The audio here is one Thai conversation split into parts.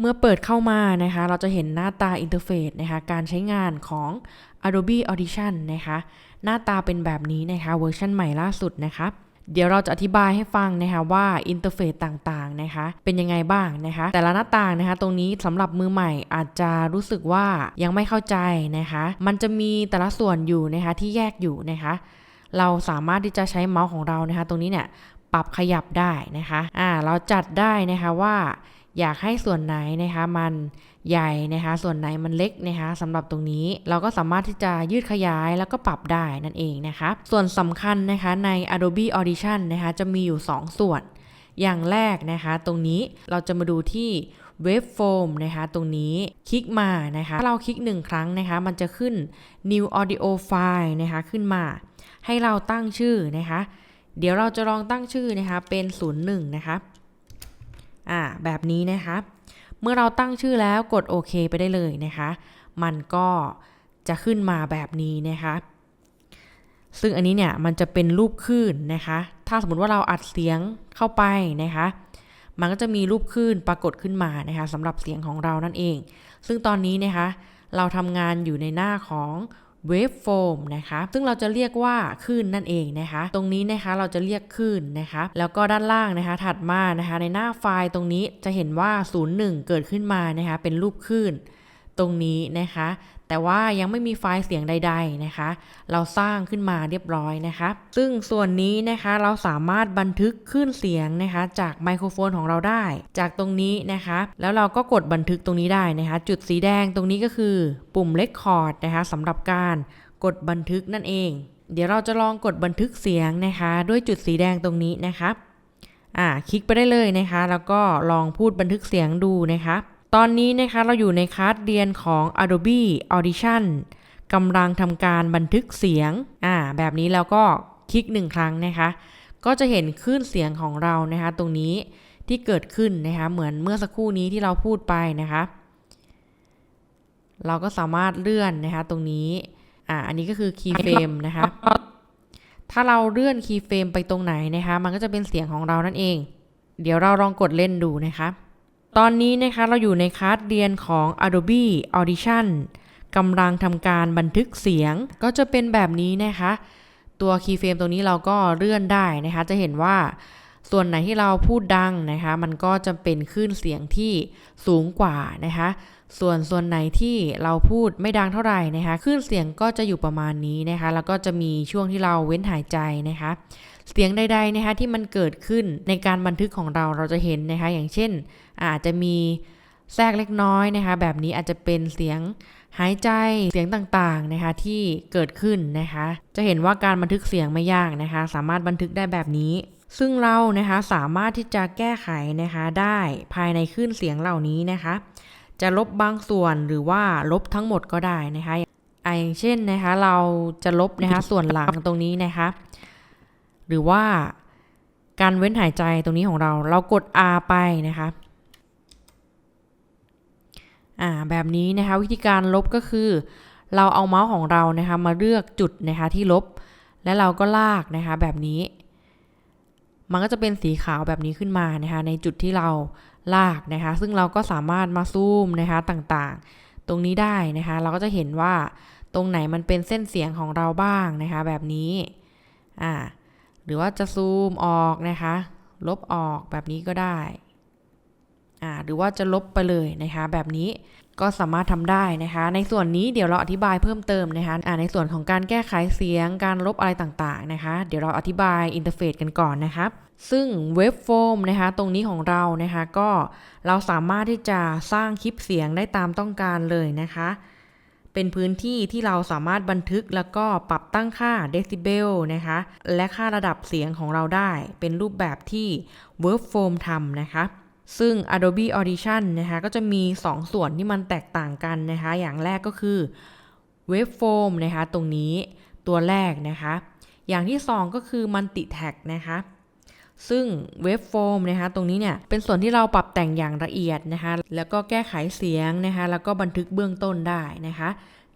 เมื่อเปิดเข้ามานะคะ เราจะเห็นหน้าตาอินเทอร์เฟซนะคะ การใช้งานของ Adobe Audition นะคะ หน้าตาเป็นแบบนี้นะคะ เวอร์ชันใหม่ล่าสุดนะคะ เดี๋ยวเราจะอธิบายให้ฟังนะคะว่าอินเทอร์เฟซต่างๆนะคะ เป็นยังไงบ้างนะคะ แต่ละหน้าต่างนะคะ ตรงนี้สำหรับมือใหม่อาจจะรู้สึกว่ายังไม่เข้าใจนะคะ มันจะมีแต่ละส่วนอยู่นะคะที่แยกอยู่นะคะ เราสามารถที่จะใช้เมาส์ของเรานะคะ ตรงนี้เนี่ยปรับขยับได้นะคะ อ่า เราจัดได้นะคะว่า อยากให้ส่วนไหนนะคะมันใหญ่นะคะ ส่วนไหนมันเล็กนะคะสำหรับตรงนี้เราก็สามารถที่จะยืดขยายแล้วก็ปรับได้นั่นเองนะคะ ส่วนสำคัญนะคะใน Adobe Audition นะคะจะมีอยู่ 2 ส่วน อย่างแรกนะคะ ตรงนี้เราจะมาดูที่ Waveform นะคะ ตรงนี้คลิกมานะคะถ้าเราคลิกหนึ่งครั้งนะคะ มันจะขึ้น New Audio File นะคะ ขึ้นมา ให้เราตั้งชื่อนะคะ เดี๋ยวเราจะลองตั้งชื่อนะคะ เป็น 01 นะคะ อ่าแบบนี้นะคะ เมื่อเราตั้งชื่อแล้วกดโอเคไปได้เลยนะคะ มันก็จะขึ้นมาแบบนี้นะคะ ซึ่งอันนี้เนี่ยมันจะเป็นรูปคลื่นนะคะ ถ้าสมมติว่าเราอัดเสียงเข้าไปนะคะ มันก็จะมีรูปคลื่นปรากฏขึ้นมานะคะสำหรับเสียงของเรานั่นเอง ซึ่งตอนนี้นะคะ เราทำงานอยู่ในหน้าของ เวฟโฟมนะคะ ซึ่งเราจะเรียกว่าคลื่นนั่นเองนะคะ ตรงนี้นะคะเราจะเรียกคลื่นนะคะ แล้วก็ด้านล่างนะคะ ถัดมานะคะ ในหน้าไฟล์ตรงนี้จะเห็นว่า 01 เกิดขึ้นมานะคะ เป็นรูปคลื่นตรงนี้นะคะ แต่ว่ายังไม่มีไฟล์เสียงใด ๆนะคะ เราสร้างขึ้นมาเรียบร้อยนะคะ ซึ่งส่วนนี้นะคะเราสามารถบันทึกคลื่นเสียงนะคะ จากไมโครโฟนของเราได้ จากตรงนี้นะคะ แล้วเราก็กดบันทึกตรงนี้ได้นะคะ จุดสีแดงตรงนี้ก็คือปุ่ม Record นะคะสำหรับการกดบันทึกนั่นเอง เดี๋ยวเราจะลองกดบันทึกเสียงนะคะ ด้วยจุดสีแดงตรงนี้นะคะอ่าคลิกไปได้เลยนะคะ แล้วก็ลองพูดบันทึกเสียงดูนะคะ ตอนนี้นะคะเราอยู่ในคลาสเรียนของ Adobe Audition กำลังทำการบันทึกเสียง อ่า แบบนี้แล้วก็คลิกหนึ่งครั้งนะคะ ก็จะเห็นคลื่นเสียงของเรานะคะ ตรงนี้ที่เกิดขึ้นนะคะ เหมือนเมื่อสักครู่นี้ที่เราพูดไปนะคะ เราก็สามารถเลื่อนนะคะ ตรงนี้ อ่า อันนี้ก็คือ key frame นะคะ ถ้าเราเลื่อน key frame ไปตรงไหนนะคะ มันก็จะเป็นเสียงของเรานั่นเอง เดี๋ยวเราลองกดเล่นดูนะคะ ตอนนี้นะคะเราอยู่ในคลาสเรียนของ Adobe Audition กำลังทำการบันทึกเสียงก็จะเป็นแบบนี้นะคะ ตัว keyframe ตรงนี้เราก็เลื่อนได้นะคะ จะเห็นว่าส่วนไหนที่เราพูดดังนะคะ มันก็จะเป็นคลื่นเสียงที่สูงกว่านะคะ ส่วนส่วนไหนที่เราพูดไม่ดังเท่าไหร่นะคะคลื่นเสียงก็จะอยู่ประมาณนี้นะคะ แล้วก็จะมีช่วงที่เราเว้นหายใจนะคะ เสียงใดๆนะคะที่มันเกิดขึ้นในการบันทึกของเราเราจะเห็นนะคะ อย่างเช่น อาจจะมีแทรกเล็กน้อยนะคะ แบบนี้อาจจะเป็นเสียงหายใจเสียงต่างๆนะคะที่เกิดขึ้นนะคะ จะเห็นว่าการบันทึกเสียงไม่ยากนะคะ สามารถบันทึกได้แบบนี้ ซึ่งเรานะคะสามารถที่จะแก้ไขนะคะได้ภายในคลื่นเสียงเหล่านี้นะคะ จะลบบางส่วนหรือว่าลบทั้งหมดก็ได้นะคะอ่าอย่างเช่นนะคะเราจะลบนะคะส่วนหลังตรงนี้นะคะ หรือว่าการเว้นหายใจตรงนี้ของเรา เรากด R ไปนะคะ อ่าแบบนี้นะคะวิธีการลบก็คือ เราเอาเมาส์ของเรานะคะมาเลือกจุดนะคะที่ลบ และเราก็ลากนะคะแบบนี้ มันก็จะเป็นสีขาวแบบนี้ขึ้นมานะคะในจุดที่เราลากนะคะ ซึ่งเราก็สามารถมาซูมนะคะต่างๆ ตรงนี้ได้นะคะ เราก็จะเห็นว่าตรงไหนมันเป็นเส้นเสียงของเราบ้างนะคะ แบบนี้อ่าหรือว่าจะซูมออกนะคะ ลบออกแบบนี้ก็ได้ อ่าหรือว่าจะลบไปเลยนะคะ แบบนี้ก็สามารถทำได้นะคะ ในส่วนนี้เดี๋ยวเราอธิบายเพิ่มเติมนะคะอ่าในส่วนของการแก้ไขเสียงการลบอะไรต่างๆนะคะ เดี๋ยวเราอธิบายอินเทอร์เฟซกันก่อนนะครับซึ่งเว็บโฟมนะคะตรงนี้ของเรานะคะก็เราสามารถที่จะสร้างคลิปเสียงได้ตามต้องการเลยนะคะ เป็นพื้นที่ที่เราสามารถบันทึกแล้วก็ปรับตั้งค่าเดซิเบลนะคะและค่าระดับเสียงของเราได้ เป็นรูปแบบที่ Workform ทำนะคะ ซึ่ง Adobe Audition นะคะก็จะมี 2 ส่วนที่มันแตกต่างกันนะคะ อย่างแรกก็คือ Waveform นะคะ ตรงนี้ตัวแรกนะคะ อย่างที่ 2 ก็คือ Multi Tag นะคะ ซึ่ง Waveform นะคะ ตรงนี้เนี่ย เป็นส่วนที่เราปรับแต่งอย่างละเอียดนะคะ แล้วก็แก้ไขเสียงนะคะ แล้วก็บันทึกเบื้องต้นได้นะคะ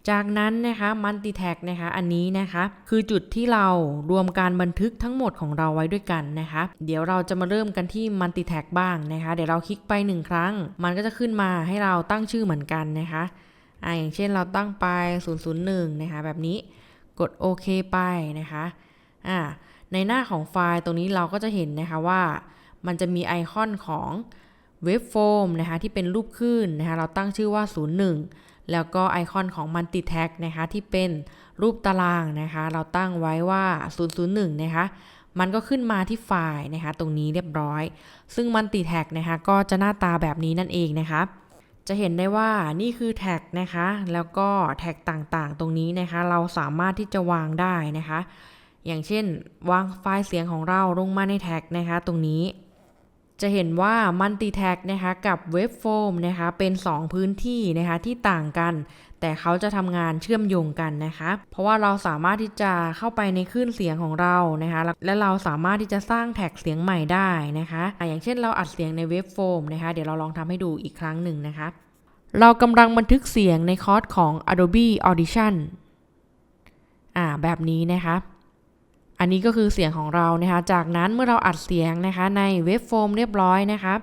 จากนั้นนะคะมัลติแท็กนะคะ อันนี้นะคะ คือจุดที่เรารวมการบันทึกทั้งหมดของเราไว้ด้วยกันนะคะ เดี๋ยวเราจะมาเริ่มกันที่มัลติแท็กบ้างนะคะ เดี๋ยวเราคลิกไปหนึ่งครั้ง มันก็จะขึ้นมาให้เราตั้งชื่อเหมือนกันนะคะอ่าอย่างเช่นเราตั้งไป 001 นะคะ แบบนี้กดโอเคไปนะคะอ่าในหน้าของไฟล์ตรงนี้เราก็จะเห็นนะคะว่า มันจะมีไอคอนของเว็บโฟมนะคะที่เป็นรูปคลื่นนะคะ เราตั้งชื่อว่า 01 แล้วก็ไอคอนของ Multi Tag นะคะที่เป็นรูปตารางนะคะ เราตั้งไว้ว่า 001 นะคะ มันก็ขึ้นมาที่ไฟล์นะคะ ตรงนี้เรียบร้อย ซึ่ง Multi Tag นะคะ ก็จะหน้าตาแบบนี้นั่นเองนะคะจะเห็นได้ว่านี่คือแท็กนะคะ แล้วก็แท็กต่างๆ ตรงนี้นะคะ เราสามารถที่จะวางได้นะคะ อย่างเช่น วางไฟล์เสียงของเราลงมาในแท็กนะคะ ตรงนี้ จะเห็นว่า Multi Tag นะคะกับเว็บโฟมนะคะเป็น 2 พื้นที่นะคะที่ต่างกัน แต่เขาจะทำงานเชื่อมโยงกันนะคะ เพราะว่าเราสามารถที่จะเข้าไปในคลื่นเสียงของเรานะคะและเราสามารถที่จะสร้างแท็กเสียงใหม่ได้นะคะอะอย่างเช่นเราอัดเสียงในเว็บโฟมนะคะเดี๋ยวเราลองทำให้ดูอีกครั้งหนึ่งนะคะ เรากำลังบันทึกเสียงในคอร์สของ Adobe Audition อ่าแบบนี้นะคะ อันนี้ก็คือเสียงของเรานะคะ จากนั้นเมื่อเราอัดเสียงนะคะในเว็บโฟมเรียบร้อยนะคะ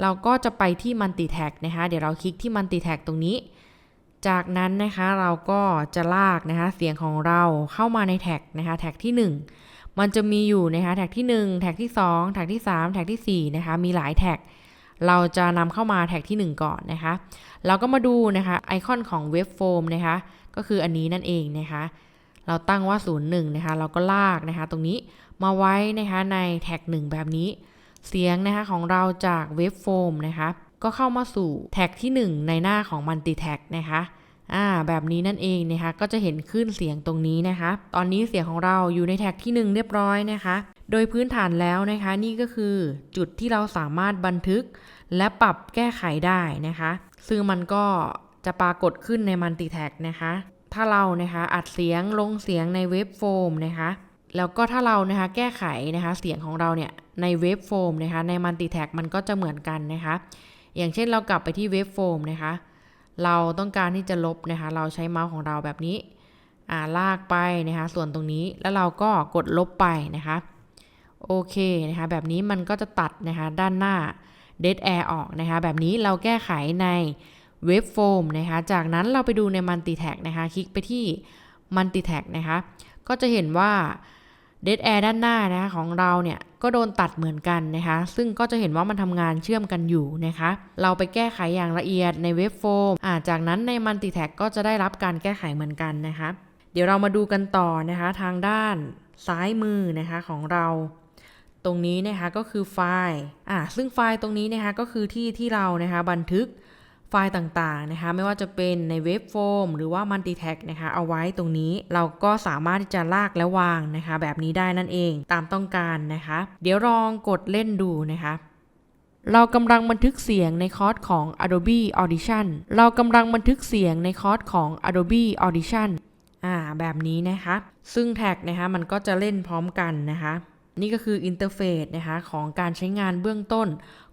เราก็จะไปที่ Multi Tag นะคะ เดี๋ยวเราคลิกที่ Multi Tag ตรงนี้ จากนั้นนะคะเราก็จะลากนะคะเสียงของเราเข้ามาในแท็กนะคะแท็กที่ 1 มันจะมีอยู่นะคะแท็กที่ 1 แท็กที่ 2 แท็กที่ 3 แท็กที่ 4 นะคะ มีหลายแท็ก เราจะนำเข้ามาแท็กที่ 1 ก่อนนะคะ เราก็มาดูนะคะไอคอนของเว็บโฟมนะคะ ก็คืออันนี้นั่นเองนะคะ เราตั้งว่า 01 นะคะ เราก็ลากนะคะ ตรงนี้มาไว้นะคะในแท็ก 1 แบบนี้ เสียงนะคะของเราจากเว็บโฟมนะคะ ก็เข้ามาสู่แท็กที่ 1 ในหน้าของ Multi Tag นะคะอ่าแบบนี้นั่นเองนะคะ ก็จะเห็นขึ้นเสียงตรงนี้นะคะ ตอนนี้เสียงของเราอยู่ในแท็กที่ 1 เรียบร้อยนะคะ โดยพื้นฐานแล้วนะคะ นี่ก็คือจุดที่เราสามารถบันทึก และปรับแก้ไขได้นะคะ ซึ่งมันก็จะปรากฏขึ้นใน Multi Tag นะคะ ถ้าเรานะคะอัดเสียงลงเสียงในเว็บโฟมนะคะแล้วก็ถ้าเรานะคะแก้ไขนะคะเสียงของเราเนี่ยในเว็บโฟมนะคะใน Multi Tag มันก็จะเหมือนกันนะคะอย่างเช่นเรากลับไปที่เว็บโฟมนะคะเราต้องการที่จะลบนะคะเราใช้เมาส์ของเราแบบนี้อ่าลากไปนะคะส่วนตรงนี้แล้วเราก็กดลบไปนะคะโอเคนะคะแบบนี้มันก็จะตัดนะคะด้านหน้า dead air ออกนะคะแบบนี้เราแก้ไขใน เว็บโฟมนะคะ จากนั้นเราไปดูใน Multi Tag นะคะ คลิกไปที่ Multi Tag นะคะ ก็จะเห็นว่า dead air ด้านหน้านะคะของเราเนี่ยก็โดนตัดเหมือนกันนะคะ ซึ่งก็จะเห็นว่ามันทำงานเชื่อมกันอยู่นะคะ เราไปแก้ไขอย่างละเอียดในเว็บโฟมอ่าจากนั้นใน Multi Tag ก็จะได้รับการแก้ไขเหมือนกันนะคะ เดี๋ยวเรามาดูกันต่อนะคะ ทางด้านซ้ายมือนะคะของเรา ตรงนี้นะคะก็คือไฟล์อ่าซึ่งไฟล์ตรงนี้นะคะก็คือที่ที่เรานะคะบันทึก ฟล์ต่างๆนะคะไม่ว่าจะเป็นในเว็บโฟมหรือว่า Multi Tag นะคะเอาไว้ตรงนี้เราก็สามารถที่จะลากและวางนะคะแบบนี้ได้นั่นเองตามต้องการนะคะ เดี๋ยวลองกดเล่นดูนะคะเรากำลังบันทึกเสียงในคอร์สของ Adobe Audition เรากำลังบันทึกเสียงในคอร์สของ Adobe Audition อ่าแบบนี้นะคะ ซึ่งแท็กนะคะมันก็จะเล่นพร้อมกันนะคะ นี่ก็คืออินเทอร์เฟซนะคะของการใช้งานเบื้องต้น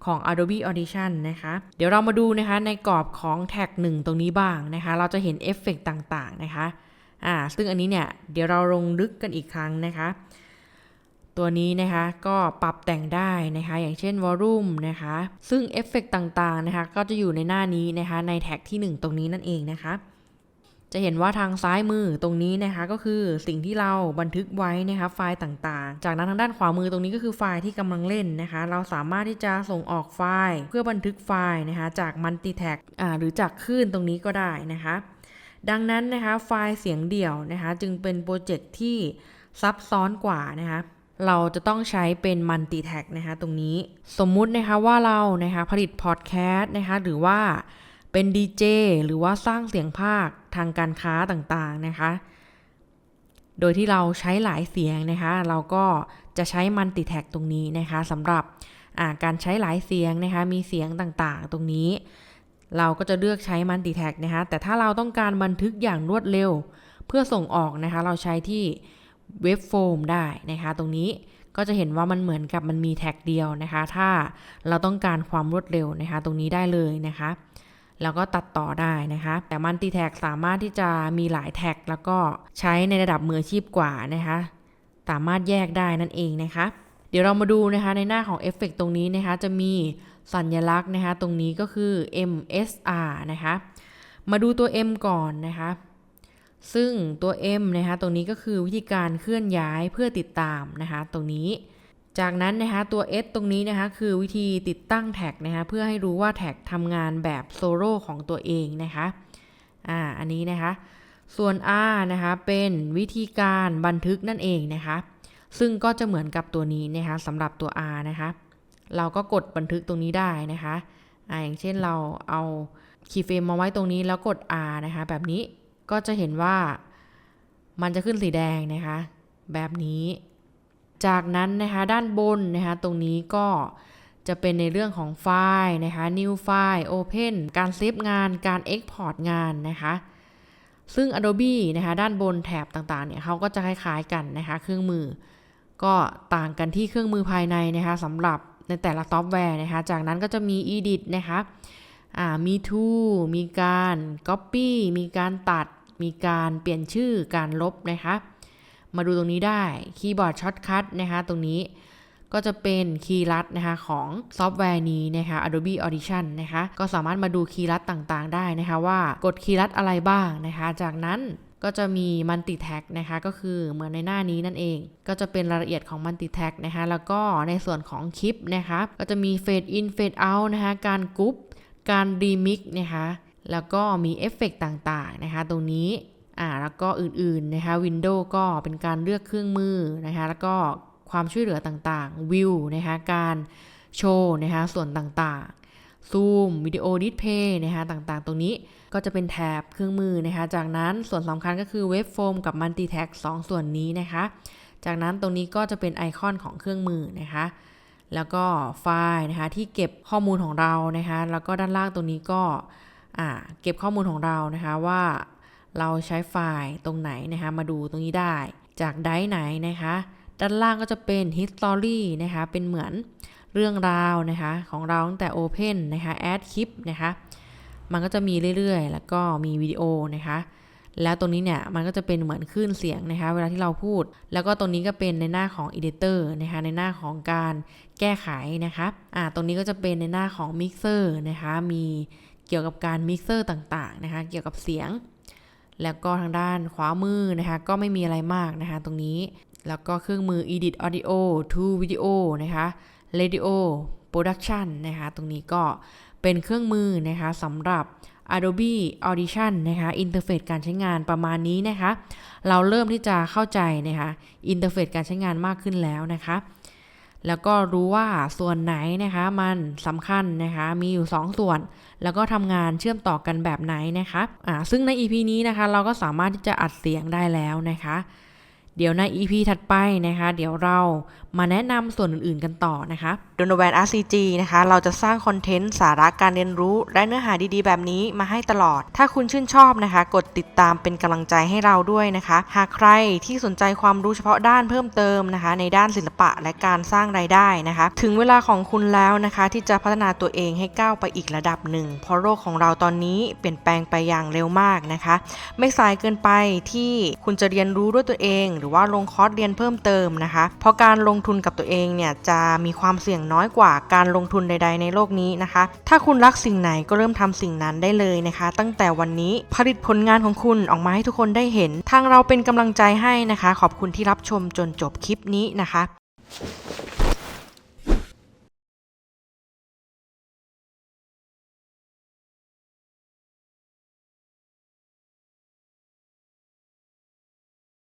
ของ Adobe Audition นะคะ เดี๋ยวเรามาดูนะคะในกรอบของแท็ก1ตรงนี้บ้างนะคะ เราจะเห็นเอฟเฟกต่างๆนะคะอ่าซึ่งอันนี้เนี่ยเดี๋ยวเราลงลึกกันอีกครั้งนะคะ ตัวนี้นะคะก็ปรับแต่งได้นะคะ อย่างเช่น Volume นะคะ ซึ่งเอฟเฟกต่างๆนะคะ ก็จะอยู่ในหน้านี้นะคะในแท็กที่ 1 ตรงนี้นั่นเองนะคะ จะเห็นว่าทางซ้ายมือตรงนี้นะคะก็คือสิ่งที่เราบันทึกไว้นะคะไฟล์ต่างๆ จากนั้นทางด้านขวามือตรงนี้ก็คือไฟล์ที่กำลังเล่นนะคะ เราสามารถที่จะส่งออกไฟล์เพื่อบันทึกไฟล์นะคะจาก Multi Tag อ่าหรือจากคลื่นตรงนี้ก็ได้นะคะ ดังนั้นนะคะไฟล์เสียงเดี่ยวนะคะจึงเป็นโปรเจกต์ที่ซับซ้อนกว่านะคะเราจะต้องใช้เป็น Multi Tag นะคะตรงนี้สมมุตินะคะว่าเรานะคะผลิตพอดแคสต์นะคะหรือว่า เป็นดีเจหรือว่าสร้างเสียงภาคทางการค้าต่างๆนะคะ โดยที่เราใช้หลายเสียงนะคะ เราก็จะใช้มันติแท็กตรงนี้นะคะสำหรับการใช้หลายเสียงนะคะมีเสียงต่างๆ ตรงนี้ เราก็จะเลือกใช้มันติแท็กนะคะ แต่ถ้าเราต้องการบันทึกอย่างรวดเร็ว เพื่อส่งออกนะคะ เราใช้ที่เว็บโฟมได้นะคะ ตรงนี้ก็จะเห็นว่ามันเหมือนกับมันมีแท็กเดียวนะคะ ถ้าเราต้องการความรวดเร็วนะคะ ตรงนี้ได้เลยนะคะ แล้วก็ตัดต่อได้นะคะ แต่มันติแท็กสามารถที่จะมีหลายแท็ก แล้วก็ใช้ในระดับมืออาชีพกว่านะคะ สามารถแยกได้นั่นเองนะคะ เดี๋ยวเรามาดูนะคะในหน้าของเอฟเฟกตรงนี้นะคะ จะมีสัญลักษณ์นะคะ ตรงนี้ก็คือ MSR นะคะ มาดูตัว M ก่อนนะคะซึ่งตัว M นะคะตรงนี้ก็คือวิธีการเคลื่อนย้ายเพื่อติดตามนะคะ ตรงนี้ จากนั้นนะคะตัว S ตรงนี้นะคะคือวิธีติดตั้งแท็กนะคะเพื่อให้รู้ว่าแท็กทำงานแบบโซโล่ของตัวเองนะคะอ่าอันนี้นะคะส่วน R นะคะเป็นวิธีการบันทึกนั่นเองนะคะ ซึ่งก็จะเหมือนกับตัวนี้นะคะสำหรับตัว R นะคะ เราก็กดบันทึกตรงนี้ได้นะคะอ่าอย่างเช่นเราเอาคีย์เฟรมมาไว้ตรงนี้แล้วกด R นะคะแบบนี้ก็จะเห็นว่ามันจะขึ้นสีแดงนะคะ แบบนี้ จากนั้นนะคะด้านบนนะคะตรงนี้ก็จะเป็นในเรื่องของไฟล์นะคะ new file open การเซฟงานการ export งานนะคะซึ่ง Adobe นะคะด้านบนแถบต่างๆเนี่ยเขาก็จะคล้ายๆกันนะคะเครื่องมือ ก็ต่างกันที่เครื่องมือภายในนะคะสำหรับในแต่ละซอฟต์แวร์นะคะจากนั้นก็จะมี Edit นะคะมี Tool มีการ Copy มีการตัด มีการเปลี่ยนชื่อการลบนะคะ มาดูตรงนี้ได้คีย์บอร์ดช็อตคัทนะคะตรงนี้ก็จะเป็นคีย์ลัดนะคะของซอฟต์แวร์นี้นะคะ Adobe Audition นะคะก็สามารถมาดูคีย์ลัดต่างๆ ได้นะคะว่ากดคีย์ลัดอะไรบ้างนะคะ จากนั้นก็จะมี Multi Tag นะคะก็คือเหมือนในหน้านี้นั่นเอง ก็จะเป็นรายละเอียดของ Multi Tag นะคะแล้วก็ในส่วนของคลิปนะคะก็จะมี Fade In Fade Out นะคะการกรุ๊ปการ Remix นะคะแล้วก็มีเอฟเฟกต่างๆนะคะตรงนี้ อ่าแล้วก็อื่นๆนะคะ Windows ก็เป็นการเลือกเครื่องมือนะคะแล้วก็ความช่วยเหลือต่างๆ View นะคะการโชว์นะคะส่วนต่างๆ Zoom วิดีโอดิสเพย์นะคะต่างๆ ตรงนี้ก็จะเป็นแถบเครื่องมือนะคะ จากนั้นส่วนสำคัญก็คือเว็บโฟมกับ Multi Tag 2ส่วนนี้นะคะ จากนั้นตรงนี้ก็จะเป็นไอคอนของเครื่องมือนะคะแล้วก็ไฟล์นะคะที่เก็บข้อมูลของเรานะคะ แล้วก็ด้านล่างตรงนี้ก็เก็บข้อมูลของเรานะคะว่า เราใช้ไฟล์ตรงไหนนะคะมาดูตรงนี้ได้ จากไดร์ไหนนะคะ ด้านล่างก็จะเป็น history นะคะ เป็นเหมือนเรื่องราวนะคะ ของเราตั้งแต่ open นะคะ add คลิปนะคะ มันก็จะมีเรื่อยๆ แล้วก็มีวิดีโอนะคะ แล้วตรงนี้เนี่ยมันก็จะเป็นเหมือนคลื่นเสียงนะคะ เวลาที่เราพูด แล้วก็ตรงนี้ก็เป็นในหน้าของ editor นะคะ ในหน้าของการแก้ไขนะคะอ่าตรงนี้ก็จะเป็นในหน้าของ mixer นะคะ มีเกี่ยวกับการ mixer ต่างๆนะคะ เกี่ยวกับเสียง แล้วก็ทางด้านขวามือนะคะ ก็ไม่มีอะไรมากนะคะ ตรงนี้ แล้วก็เครื่องมือ edit audio to video นะคะ radio production นะคะ ตรงนี้ก็เป็นเครื่องมือนะคะสำหรับ Adobe Audition นะคะ อินเทอร์เฟซการใช้งานประมาณนี้นะคะ เราเริ่มที่จะเข้าใจนะคะ อินเทอร์เฟซการใช้งานมากขึ้นแล้วนะคะ แล้วก็รู้ว่าส่วนไหนนะคะมันสำคัญนะคะมีอยู่ 2 ส่วน แล้วก็ทำงานเชื่อมต่อกันแบบไหนนะคะอ่าซึ่งใน EP นี้นะคะ เราก็สามารถที่จะอัดเสียงได้แล้วนะคะ เดี๋ยวใน EP ถัดไปนะคะ เดี๋ยวเรามาแนะนำส่วนอื่นๆกันต่อนะคะโดนแวน RCG นะคะ เราจะสร้างคอนเทนต์สาระการเรียนรู้ และเนื้อหาดีๆ แบบนี้มาให้ตลอด ถ้าคุณชื่นชอบนะคะ กดติดตามเป็นกำลังใจให้เราด้วยนะคะ หากใครที่สนใจความรู้เฉพาะด้านเพิ่มเติมนะคะ ในด้านศิลปะและการสร้างรายได้นะคะ ถึงเวลาของคุณแล้วนะคะ ที่จะพัฒนาตัวเองให้ก้าวไปอีกระดับหนึ่ง เพราะโลกของเราตอนนี้เปลี่ยนแปลงไปอย่างเร็วมากนะคะ ไม่สายเกินไปที่คุณจะเรียนรู้ด้วยตัวเองหรือว่าลงคอร์สเรียนเพิ่มเติมนะคะ เพราะการลงทุนกับตัวเองเนี่ยจะมีความเสี่ยงน้อยกว่าการลงทุนใด ๆ ในโลกนี้นะคะ ถ้าคุณรักสิ่งไหนก็เริ่มทำสิ่งนั้นได้เลยนะคะ ตั้งแต่วันนี้ผลิตผลงานของคุณออกมาให้ทุกคนได้เห็น ทางเราเป็นกำลังใจให้นะคะ ขอบคุณที่รับชมจนจบคลิปนี้นะคะ